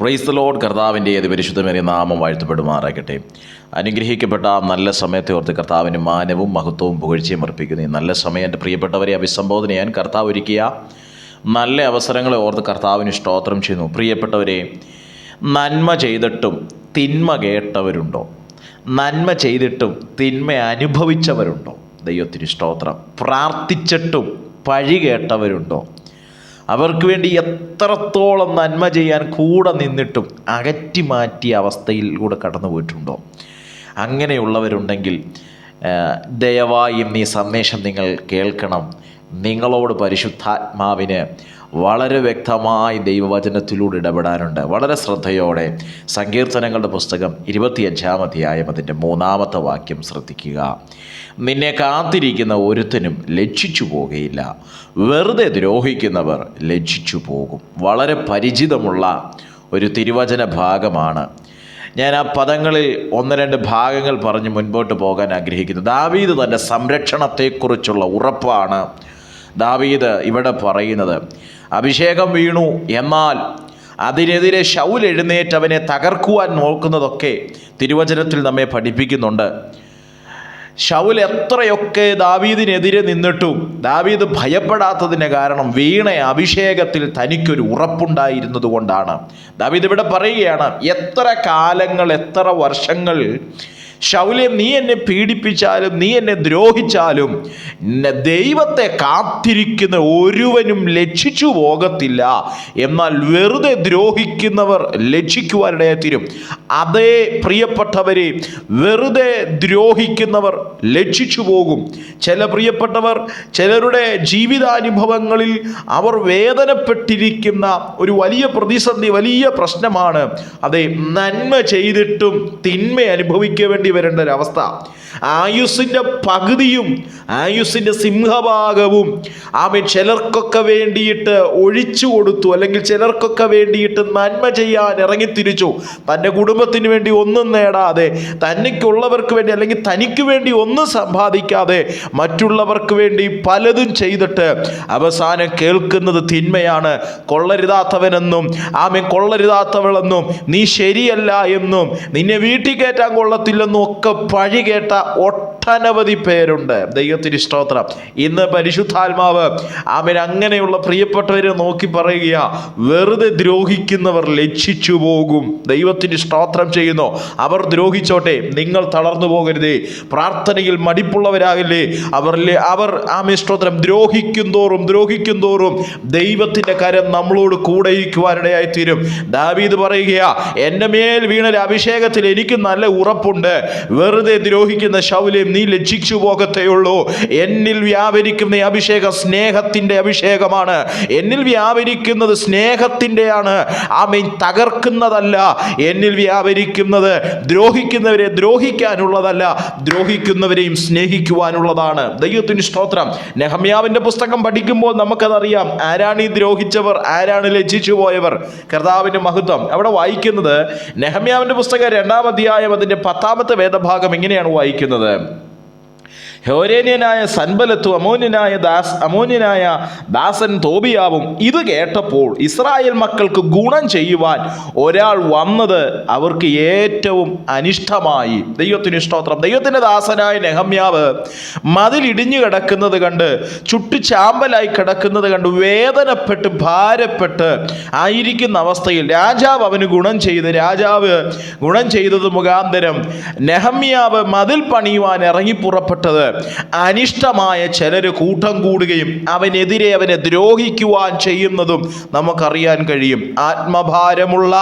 Price load കർത്താവിന്റെ ഏത് പരിശുദ്ധമേറിയ നാമം വാഴ്ത്തപ്പെടുമാറാകട്ടെ. അനുഗ്രഹിക്കപ്പെട്ട നല്ല സമയത്തെ ഓർത്ത് കർത്താവിന് മാനവും മഹത്വവും പുകഴ്ചയും അർപ്പിക്കുന്നു ഈ നല്ല സമയം എന്റെ പ്രിയപ്പെട്ടവരെ അഭിസംബോധന ചെയ്യാൻ കർത്താവ് ഒരുക്കിയ നല്ല അവസരങ്ങളെ ഓർത്ത് കർത്താവിന് സ്തോത്രം ചെയ്യുന്നു. പ്രിയപ്പെട്ടവരെ നന്മ ചെയ്തിട്ടും തിന്മ കേട്ടവരുണ്ടോ? നന്മ ചെയ്തിട്ടും തിന്മ അനുഭവിച്ചവരുണ്ടോ? ദൈവത്തിന് സ്തോത്രം. പ്രാർത്ഥിച്ചിട്ടും പഴി കേട്ടവരുണ്ടോ? അവർക്ക് വേണ്ടി എത്രത്തോളം നന്മ ചെയ്യാൻ കൂടെ നിന്നിട്ടും അകറ്റി മാറ്റിയ അവസ്ഥയിൽ കൂടെ കടന്നു പോയിട്ടുണ്ടോ? അങ്ങനെയുള്ളവരുണ്ടെങ്കിൽ ദയവായും ഈ സന്ദേശം നിങ്ങൾ കേൾക്കണം. നിങ്ങളോട് പരിശുദ്ധാത്മാവിന് വളരെ വ്യക്തമായി ദൈവവചനത്തിലൂടെ ഇടപെടാനുണ്ട്. വളരെ ശ്രദ്ധയോടെ സങ്കീർത്തനങ്ങളുടെ പുസ്തകം ഇരുപത്തിയഞ്ചാം അധ്യായം അതിന്റെ മൂന്നാമത്തെ വാക്യം ശ്രദ്ധിക്കുക. നിന്നെ കാത്തിരിക്കുന്ന ഒരുത്തനും ലജ്ജിച്ചു പോകുകയില്ല വെറുതെ ദ്രോഹിക്കുന്നവർ ലജ്ജിച്ചു പോകും. വളരെ പരിചിതമുള്ള ഒരു തിരുവചന ഭാഗമാണ്. ഞാൻ ആ പദങ്ങളിൽ ഒന്ന് രണ്ട് ഭാഗങ്ങൾ പറഞ്ഞ് മുൻപോട്ട് പോകാൻ ആഗ്രഹിക്കുന്നു. ദാവീദ് തന്റെ സംരക്ഷണത്തെക്കുറിച്ചുള്ള ഉറപ്പാണ്. ദാവീദ് ഇവിടെ പറയുന്നത് അഭിഷേകം വീണു എന്നാൽ അതിനെതിരെ ശൗൽ എഴുന്നേറ്റ് അവനെ തകർക്കുവാൻ നോക്കുന്നതൊക്കെ തിരുവചനത്തിൽ നമ്മെ പഠിപ്പിക്കുന്നുണ്ട്. ശൗൽ എത്രയൊക്കെ ദാവീദിനെതിരെ നിന്നിട്ടും ദാവീദ് ഭയപ്പെടാത്തതിന് കാരണം വീണ അഭിഷേകത്തിൽ തനിക്കൊരു ഉറപ്പുണ്ടായിരുന്നത് കൊണ്ടാണ് ദാവീദ് ഇവിടെ പറയുകയാണ് എത്ര കാലങ്ങൾ എത്ര വർഷങ്ങൾ ശൗലെ നീ എന്നെ പീഡിപ്പിച്ചാലും നീ എന്നെ ദ്രോഹിച്ചാലും ദൈവത്തെ കാത്തിരിക്കുന്ന ഒരുവനും ലക്ഷിച്ചു പോകത്തില്ല. എന്നാൽ വെറുതെ ദ്രോഹിക്കുന്നവർ ലക്ഷിക്കുവാനിടയായി തീരും. അതേ പ്രിയപ്പെട്ടവരെ വെറുതെ ദ്രോഹിക്കുന്നവർ ലക്ഷിച്ചു പോകും. ചില പ്രിയപ്പെട്ടവർ ചിലരുടെ ജീവിതാനുഭവങ്ങളിൽ അവർ വേദനപ്പെട്ടിരിക്കുന്ന ഒരു വലിയ പ്രതിസന്ധി വലിയ പ്രശ്നമാണ്. അതെ നന്മ ചെയ്തിട്ടും തിന്മ അനുഭവിக்க വേണ്ടി വരേണ്ട ഒരവസ്ഥ. ആയുസ്സിന്റെ പകുതിയും ആയുസ്സിന്റെ സിംഹഭാഗവും ആമൻ ചിലർക്കൊക്കെ വേണ്ടിയിട്ട് ഒഴിച്ചു കൊടുത്തു അല്ലെങ്കിൽ ചിലർക്കൊക്കെ വേണ്ടിയിട്ട് നന്മ ചെയ്യാൻ ഇറങ്ങിത്തിരിച്ചു. തന്റെ കുടുംബത്തിന് വേണ്ടി ഒന്നും നേടാതെ തനിക്കുള്ളവർക്ക് വേണ്ടി അല്ലെങ്കിൽ തനിക്ക് വേണ്ടി ഒന്നും സമ്പാദിക്കാതെ മറ്റുള്ളവർക്ക് വേണ്ടി പലതും ചെയ്തിട്ട് അവസാനം കേൾക്കുന്നത് തിന്മയാണ്. കൊള്ളരുതാത്തവനെന്നും ആമേ കൊള്ളരുതാത്തവളെന്നും നീ ശരിയല്ല എന്നും നിന്നെ വീട്ടിൽ കയറ്റാൻ കൊള്ളത്തില്ലെന്നും ഒക്കെ പഴി കേട്ട অট ഒട്ടനവധി പേരുണ്ട്. ദൈവത്തിന് സ്തോത്രം. ഇന്ന് പരിശുദ്ധാത്മാവ് അവൻ അങ്ങനെയുള്ള പ്രിയപ്പെട്ടവരെ നോക്കി പറയുക വെറുതെ ദ്രോഹിക്കുന്നവർ ലക്ഷിച്ചു പോകും. ദൈവത്തിന് സ്തോത്രം ചെയ്യുന്നു. അവർ ദ്രോഹിച്ചോട്ടെ നിങ്ങൾ തളർന്നു പോകരുതേ. പ്രാർത്ഥനയിൽ മടിപ്പുള്ളവരാകില്ലേ. അവർ അവർ ആമേ സ്തോത്രം. ദ്രോഹിക്കും തോറും ദ്രോഹിക്കും തോറും ദൈവത്തിന്റെ കരം നമ്മളോട് കൂടെ ഇരിക്കുവാനിടയായി തീരും ദാവീദ് പറയുകയാ എന്റെ മേൽ വീണൊരു അഭിഷേകത്തിൽ എനിക്ക് നല്ല ഉറപ്പുണ്ട്. വെറുതെ ദ്രോഹിക്കുന്ന ശൗര്യം നീ ലജ്ജിച്ചു പോകത്തേയുള്ളൂ. എന്നിൽ വ്യാപരിക്കുന്ന അഭിഷേക സ്നേഹത്തിന്റെ അഭിഷേകമാണ്. എന്നിൽ വ്യാപരിക്കുന്നത് സ്നേഹത്തിന്റെയാണ്. ആമീൻ. തകർക്കുന്നതല്ല. എന്നിൽ വ്യാപരിക്കുന്നത് ദ്രോഹിക്കുന്നവരെ ദ്രോഹിക്കാനുള്ളതല്ല. ദ്രോഹിക്കുന്നവരെയും സ്നേഹിക്കുവാനുള്ളതാണ്. ദൈവത്തിന് സ്തോത്രം. നെഹമ്യാവിന്റെ പുസ്തകം പഠിക്കുമ്പോൾ നമുക്കതറിയാം. ആരാണ് ഈ ദ്രോഹിച്ചവർ? ആരാണ് ലജ്ജിച്ചു പോയവർ? കർത്താവിന്റെ മഹത്വം. അവിടെ വായിക്കുന്നത് നെഹമ്യാവിന്റെ പുസ്തകം രണ്ടാം അധ്യായം അതിന്റെ പത്താമത്തെ വേദഭാഗം എങ്ങനെയാണ് വായിക്കുന്നത്. ഹോരേന്യനായ സൻബലത്തു അമോന്യനായ ദാസ് അമോന്യനായ ദാസൻ തോബിയാവും. ഇത് കേട്ടപ്പോൾ ഇസ്രായേൽ മക്കൾക്ക് ഗുണം ചെയ്യുവാൻ ഒരാൾ വന്നത് അവർക്ക് ഏറ്റവും അനിഷ്ടമായി. ദൈവത്തിന് സ്തോത്രം. ദൈവത്തിന്റെ ദാസനായ നെഹമ്യാവ് മതിലിടിഞ്ഞു കിടക്കുന്നത് കണ്ട് ചുട്ടു ചാമ്പലായി കിടക്കുന്നത് കണ്ട് വേദനപ്പെട്ട് ഭാരപ്പെട്ട് ആയിരിക്കുന്ന അവസ്ഥയിൽ രാജാവ് അവന് ഗുണം ചെയ്ത് രാജാവ് ഗുണം ചെയ്തത് മുഖാന്തരം നെഹമ്യാവ് മതിൽ പണിയുവാൻ ഇറങ്ങി പുറപ്പെട്ടത് അനിഷ്ടമായ ചിലർ കൂട്ടം കൂടുകയും അവനെതിരെ അവനെ ദ്രോഹിക്കുവാൻ ചെയ്യുന്നതും നമുക്കറിയാൻ കഴിയും. ആത്മഭാരമുള്ള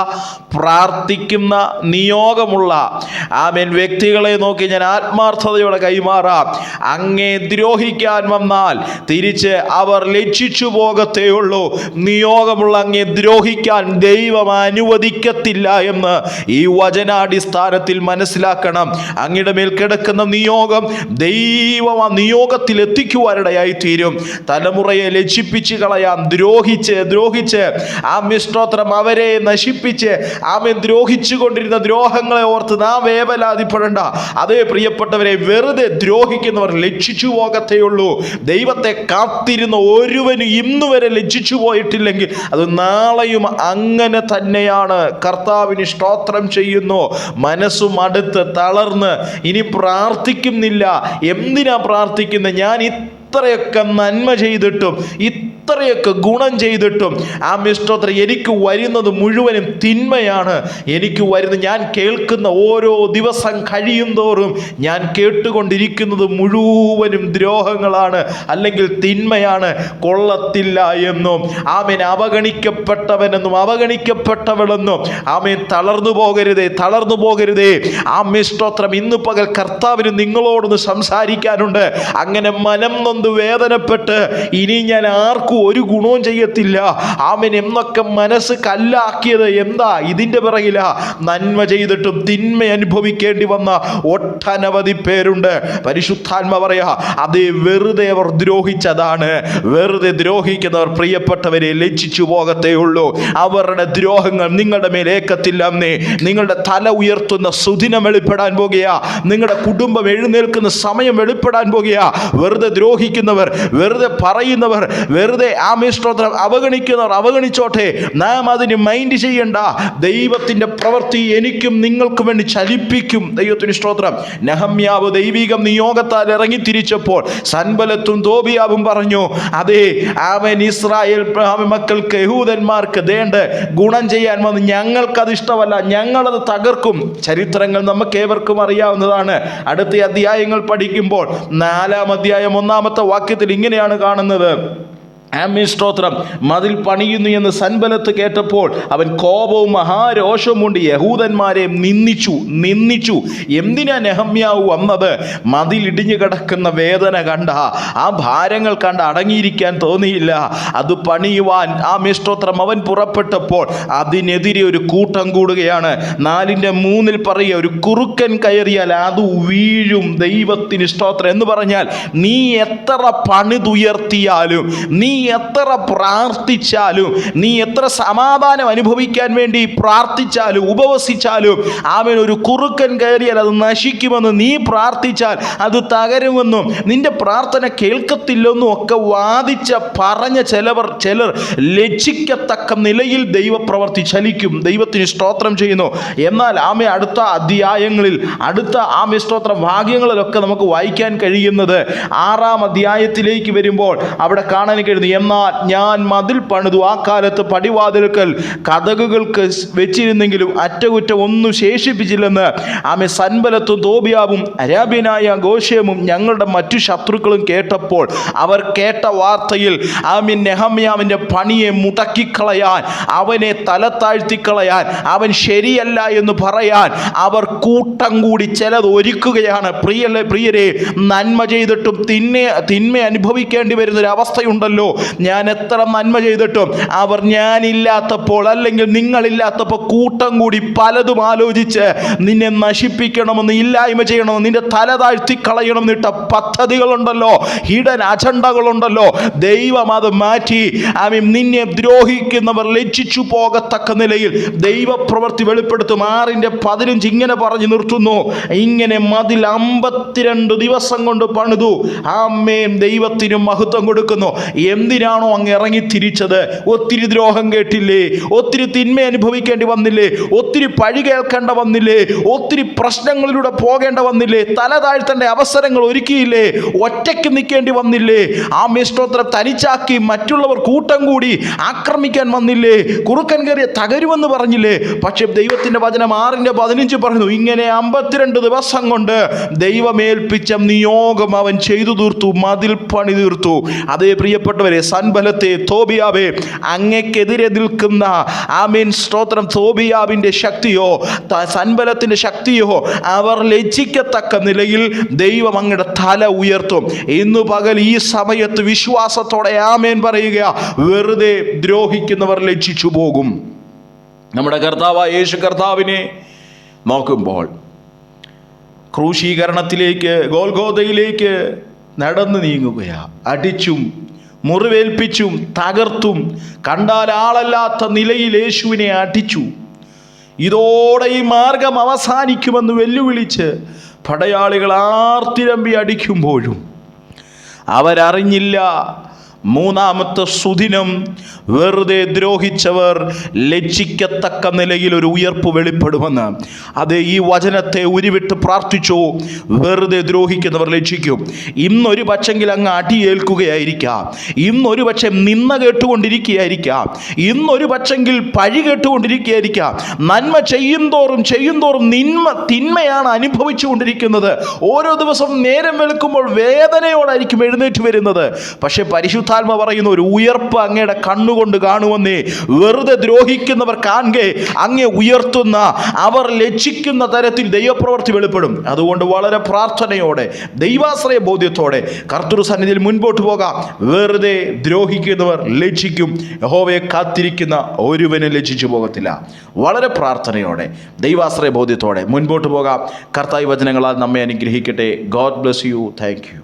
പ്രാർത്ഥിക്കുന്ന നിയോഗമുള്ള ആമേൻ വ്യക്തികളെ നോക്കി ഞാൻ ആത്മാർത്ഥതയോടെ കൈമാറാം. അങ്ങേ ദ്രോഹിക്കാൻ വന്നാൽ തിരിച്ച് അവർ ലക്ഷിച്ചു പോകത്തേയുള്ളൂ നിയോഗമുള്ള അങ്ങേ ദ്രോഹിക്കാൻ ദൈവം അനുവദിക്കത്തില്ല എന്ന് ഈ വചനാടിസ്ഥാനത്തിൽ മനസ്സിലാക്കണം. അങ്ങയുടെ മേൽ കിടക്കുന്ന നിയോഗം ദൈവ ദൈവം നിയോഗത്തിൽ എത്തിക്കുവാനിടയായി തീരും തലമുറയെ ലജിപ്പിച്ച് കളയാം. ദ്രോഹിച്ച് ദ്രോഹിച്ച്. ആ മിസ്ത്രോത്രം അവരെ നശിപ്പിച്ച് ആമെ ദ്രോഹിച്ചു കൊണ്ടിരുന്ന ദ്രോഹങ്ങളെ ഓർത്ത് നാം വേവലാതിപ്പെടണ്ട. അതേ പ്രിയപ്പെട്ടവരെ വെറുതെ ദ്രോഹിക്കുന്നവർ ലക്ഷിച്ചു പോകത്തേയുള്ളൂ ദൈവത്തെ കാത്തിരുന്ന ഒരുവനും ഇന്നു വരെ ലജ്ജിച്ചു പോയിട്ടില്ലെങ്കിൽ അത് നാളെയും അങ്ങനെ തന്നെയാണ്. കർത്താവിന് സ്തോത്രം ചെയ്യുന്നു. മനസ്സും അടുത്ത് തളർന്ന് ഇനി പ്രാർത്ഥിക്കുന്നില്ല. എന്തിനാ പ്രാർത്ഥിക്കുന്നത് ഞാൻ ഇത്രയൊക്കെ നന്മ ചെയ്തിട്ടും ഇത്രയൊക്കെ ഗുണം ചെയ്തിട്ടും ആ മിസ്റ്റോത്ര എനിക്ക് വരുന്നത് മുഴുവനും തിന്മയാണ്. എനിക്ക് വരുന്ന ഞാൻ കേൾക്കുന്ന ഓരോ ദിവസം കഴിയും തോറും ഞാൻ കേട്ടുകൊണ്ടിരിക്കുന്നത് മുഴുവനും ദ്രോഹങ്ങളാണ് അല്ലെങ്കിൽ തിന്മയാണ്. കൊള്ളത്തില്ല എന്നും ആമേൻ അവഗണിക്കപ്പെട്ടവനെന്നും അവഗണിക്കപ്പെട്ടവളെന്നും ആമേൻ തളർന്നു പോകരുതേ തളർന്നു പോകരുതേ. ആ മിസ്റ്റോത്രം ഇന്ന് പകൽ കർത്താവിന് നിങ്ങളോടൊന്ന് സംസാരിക്കാനുണ്ട്. അങ്ങനെ മനം നൊന്ത് വേദനപ്പെട്ട് ഇനി ഞാൻ ആർക്കും ഒരു ഗുണവും ചെയ്യത്തില്ല. ആമൻ എന്നൊക്കെ മനസ്സ് കല്ലാക്കിയത് എന്താ? ഇതിന്റെ പിറകിലാ നന്മ ചെയ്തിട്ടും തിന്മ അനുഭവിക്കേണ്ടി വന്ന ഒട്ടനവധി പേരുണ്ട്. പരിശുദ്ധാത്മ പറയാ അത് വെറുതെ അവർ ദ്രോഹിച്ചതാണ്. വെറുതെ ദ്രോഹിക്കുന്നവർ പ്രിയപ്പെട്ടവരെ ലജ്ജിച്ചു പോകത്തേ ഉള്ളൂ. അവരുടെ ദ്രോഹങ്ങൾ നിങ്ങളുടെ മേൽ ഏക്കത്തില്ലെന്നേ. നിങ്ങളുടെ തല ഉയർത്തുന്ന സുദിനം വെളിപ്പെടാൻ പോകുകയാ. നിങ്ങളുടെ കുടുംബം എഴുന്നേൽക്കുന്ന സമയം വെളിപ്പെടാൻ പോകുകയാ. വെറുതെ ദ്രോഹിക്കുന്നവർ വെറുതെ പറയുന്നവർ വെറുതെ ആമിഷ്ടോത്രം അവഗണിക്കുന്നവർ അവഗണിച്ചോട്ടെ. നാം അതിന് മൈൻഡ് ചെയ്യണ്ട. ദൈവത്തിന്റെ പ്രവൃത്തി എനിക്കും നിങ്ങൾക്കും വേണ്ടി ചലിപ്പിക്കും. ദൈവത്തിന് സ്തോത്രം. നഹമ്യാവ് ദൈവീകം നിയോഗത്താൽ ഇറങ്ങി തിരിച്ചപ്പോൾ സൻബലത്തും തോബിയാവും പറഞ്ഞു അതെ അവൻ ഇസ്രായേൽ മക്കൾക്ക് യഹൂദന്മാർക്ക് ദേണ്ട് ഗുണം ചെയ്യാൻ വന്ന് ഞങ്ങൾക്കത് ഇഷ്ടമല്ല. ഞങ്ങളത് തകർക്കും. ചരിത്രങ്ങൾ നമുക്ക് ഏവർക്കും അറിയാവുന്നതാണ്. അടുത്ത അധ്യായങ്ങൾ പഠിക്കുമ്പോൾ നാലാം അധ്യായം ഒന്നാമത്തെ വാക്യത്തിൽ ഇങ്ങനെയാണ് കാണുന്നത്. ആമീൻ സ്തോത്രം. മതിൽ പണിയുന്നു എന്ന് സൻബലത്ത് കേട്ടപ്പോൾ അവൻ കോപവും മഹാരോഷവും കൊണ്ട് യഹൂദന്മാരെ നിന്ദിച്ചു നിന്ദിച്ചു. എന്തിനാ നെഹമ്യാവ് വന്നത്? മതിലിടിഞ്ഞു കിടക്കുന്ന വേദന കണ്ട ആ ഭാരങ്ങൾ കണ്ട് അടങ്ങിയിരിക്കാൻ തോന്നിയില്ല. അത് പണിയുവാൻ ആ മിസ്തോത്രം അവൻ പുറപ്പെട്ടപ്പോൾ അതിനെതിരെ ഒരു കൂട്ടം കൂടുകയാണ്. നാലിന്റെ മൂന്നിൽ പറയുക ഒരു കുറുക്കൻ കയറിയാൽ അത് വീഴും ദൈവത്തിന് സ്തോത്രം. എന്ന് പറഞ്ഞാൽ നീ എത്ര പണിതുയർത്തിയാലും നീ എത്ര പ്രാർത്ഥിച്ചാലും നീ എത്ര സമാധാനം അനുഭവിക്കാൻ വേണ്ടി പ്രാർത്ഥിച്ചാലും ഉപവസിച്ചാലും അവൻ ഒരു കുറുക്കൻ കയറിയാൽ അത് നശിക്കുമെന്ന് നീ പ്രാർത്ഥിച്ചാൽ അത് തകരുമെന്നും നിന്റെ പ്രാർത്ഥന കേൾക്കത്തില്ലെന്നും ഒക്കെ വാദിച്ച പറഞ്ഞ ചിലവർ ചിലർ ലജ്ജിക്കത്തക്ക നിലയിൽ ദൈവപ്രവർത്തി ചലിക്കും. ദൈവത്തിന് സ്തോത്രം ചെയ്യുന്നു. എന്നാൽ ആമെ അടുത്ത അധ്യായങ്ങളിൽ അടുത്ത ആമെ സ്തോത്ര ഭാഗ്യങ്ങളിലൊക്കെ നമുക്ക് വായിക്കാൻ കഴിയുന്നത് ആറാം അധ്യായത്തിലേക്ക് വരുമ്പോൾ അവിടെ കാണാൻ കഴിയുന്നു എന്നാൽ ഞാൻ മതിൽ പണിതു ആ കാലത്ത് പടിവാതിൽക്കൽ കഥകുകൾക്ക് വെച്ചിരുന്നെങ്കിലും അറ്റകുറ്റം ഒന്നും ശേഷിപ്പിച്ചില്ലെന്ന് ആമെ സൻബലത്തും തോബിയാവും അരാബ്യനായ ഗോഷ്യമും ഞങ്ങളുടെ മറ്റു ശത്രുക്കളും കേട്ടപ്പോൾ അവർ കേട്ട വാർത്തയിൽ ആമീൻ നെഹമ്യാവിന്റെ പണിയെ മുടക്കിക്കളയാൻ അവനെ തല താഴ്ത്തിക്കളയാൻ അവൻ ശരിയല്ല എന്ന് പറയാൻ അവർ കൂട്ടം കൂടി ചിലത് ഒരുക്കുകയാണ്. പ്രിയല്ലേ പ്രിയരെ നന്മ ചെയ്തിട്ടും തിന്മ തിന്മ അനുഭവിക്കേണ്ടി വരുന്നൊരു അവസ്ഥയുണ്ടല്ലോ ഞാൻ എത്ര നന്മ ചെയ്തിട്ടും അവർ ഞാനില്ലാത്തപ്പോൾ അല്ലെങ്കിൽ നിങ്ങളില്ലാത്തപ്പോൾ കൂട്ടം കൂടി പലതും ആലോചിച്ച് നിന്നെ നശിപ്പിക്കണമെന്ന് ഇല്ലായ്മ ചെയ്യണമെന്ന് നിന്റെ തല താഴ്ത്തി കളയണമെന്നിട്ട പദ്ധതികളുണ്ടല്ലോ ഹിഡൻ അജണ്ടകളുണ്ടല്ലോ. ദൈവം അത് മാറ്റി ആമി നിന്നെ ദ്രോഹിക്കുന്നവർ ലജ്ജിച്ചു പോകത്തക്ക നിലയിൽ ദൈവപ്രവൃത്തി വെളിപ്പെടുത്തും. ആറിന്റെ പതിനഞ്ച് ഇങ്ങനെ പറഞ്ഞു നിർത്തുന്നു. ഇങ്ങനെ മതിൽ അമ്പത്തിരണ്ട് ദിവസം കൊണ്ട് പണിതു. ആമേൻ ദൈവത്തിനും മഹത്വം കൊടുക്കുന്നു. എന്തിനാണോ അങ്ങ് ഇറങ്ങി തിരിച്ചത്? ഒത്തിരി ദ്രോഹം കേട്ടില്ലേ? ഒത്തിരി തിന്മ അനുഭവിക്കേണ്ടി വന്നില്ലേ? ഒത്തിരി പഴി കേൾക്കേണ്ട വന്നില്ലേ? ഒത്തിരി പ്രശ്നങ്ങളിലൂടെ പോകേണ്ട വന്നില്ലേ? തല താഴ്ത്തേണ്ട അവസരങ്ങൾ ഒരുക്കിയില്ലേ? ഒറ്റയ്ക്ക് നിൽക്കേണ്ടി വന്നില്ലേ? ആ മിസ്റ്റോത്രം തനിച്ചാക്കി മറ്റുള്ളവർ കൂട്ടം കൂടി ആക്രമിക്കാൻ വന്നില്ലേ? കുറുക്കൻ കയറിയ തകരുമെന്ന് പറഞ്ഞില്ലേ? പക്ഷേ ദൈവത്തിന്റെ വചനം ആറിന്റെ പതിനഞ്ച് പറഞ്ഞു ഇങ്ങനെ അമ്പത്തിരണ്ട് ദിവസം കൊണ്ട് ദൈവമേൽപ്പിച്ച നിയോഗം അവൻ ചെയ്തു തീർത്തു മതിൽ പണി തീർത്തു. അതേ പ്രിയപ്പെട്ടവരെ സൻബലത്തെ തോബിയാവെ അങ്ങക്കെതിരെ നിൽക്കുന്ന ആമീൻ സ്തോത്രം തോബിയാവിന്റെ ശക്തിയോ സൻബലത്തിന്റെ ശക്തിയോ അവർ ലജ്ജിക്കത്തക്ക നിലയിൽ ദൈവം അങ്ങയുടെ തല ഉയർത്തും. ഇന്നു പകൽ ഈ സമയത്ത് വിശ്വാസത്തോടെ ആമേൻ പറയുക വെറുതെ ദ്രോഹിക്കുന്നവർ ലജ്ജിച്ചു പോകും. നമ്മുടെ കർത്താവ് യേശു കർത്താവിനെ നോക്കുമ്പോൾ ക്രൂശീകരണത്തിലേക്ക് ഗോൽഗോതയിലേക്ക് നടന്നു നീങ്ങുകയാണ് അടിച്ചും മുറിവേൽപ്പിച്ചും തകർത്തും കണ്ടാൽ ആളല്ലാത്ത നിലയിൽ യേശുവിനെ അടിച്ചു. ഇതോടെ ഈ മാർഗം അവസാനിക്കുമെന്ന് വെല്ലുവിളിച്ച് പടയാളികൾ ആർത്തിരമ്പി അടിക്കുമ്പോഴും അവരറിഞ്ഞില്ല മൂന്നാമത്തെ സുദിനം വെറുതെ ദ്രോഹിച്ചവർ ലജ്ജിക്കത്തക്ക നിലയിൽ ഒരു ഉയർപ്പ് വെളിപ്പെടുമെന്ന്. അത് ഈ വചനത്തെ ഉരുവിട്ട് പ്രാർത്ഥിച്ചു. വെറുതെ ദ്രോഹിക്കുന്നവർ ലജ്ജിക്കും. ഇന്നൊരു പക്ഷെങ്കിൽ അങ്ങ് അടിയേൽക്കുകയായിരിക്കാം. ഇന്നൊരു പക്ഷെ നിന്ന കേട്ടുകൊണ്ടിരിക്കുകയായിരിക്കാം. ഇന്നൊരു പക്ഷെങ്കിൽ പഴി കേട്ടുകൊണ്ടിരിക്കുകയായിരിക്കാം. നന്മ ചെയ്യും തോറും ചെയ്യും തോറും നിന്മ തിന്മയാണ് അനുഭവിച്ചു കൊണ്ടിരിക്കുന്നത്. ഓരോ ദിവസം നേരം വെളുക്കുമ്പോൾ വേദനയോടായിരിക്കും എഴുന്നേറ്റ് വരുന്നത്. പക്ഷേ പക്ഷെ പരിശുദ്ധാത്മ പറയുന്ന ഒരു ഉയർപ്പ് അങ്ങയുടെ കണ്ണുകൊണ്ട് കാണുമെന്നേ വെറുതെ ദ്രോഹിക്കുന്നവർ കാണുകെ അങ്ങേ ഉയർത്തുന്ന അവർ ലക്ഷിക്കുന്ന തരത്തിൽ ദൈവപ്രവൃത്തി വെളിപ്പെടും. അതുകൊണ്ട് വളരെ പ്രാർത്ഥനയോടെ ദൈവാശ്രയ ബോധ്യത്തോടെ കർത്തൃ സന്നിധിയിൽ മുൻപോട്ട് പോകാം. വെറുതെ ദ്രോഹിക്കുന്നവർ ലജ്ജിക്കും. യഹോവയെ കാത്തിരിക്കുന്ന ഒരുവനെ ലജ്ജിച്ചു പോകത്തില്ല. വളരെ പ്രാർത്ഥനയോടെ ദൈവാശ്രയ ബോധ്യത്തോടെ മുൻപോട്ട് പോകാം. കർത്തായി വചനങ്ങളാൽ നമ്മെ അനുഗ്രഹിക്കട്ടെ. God bless you thank you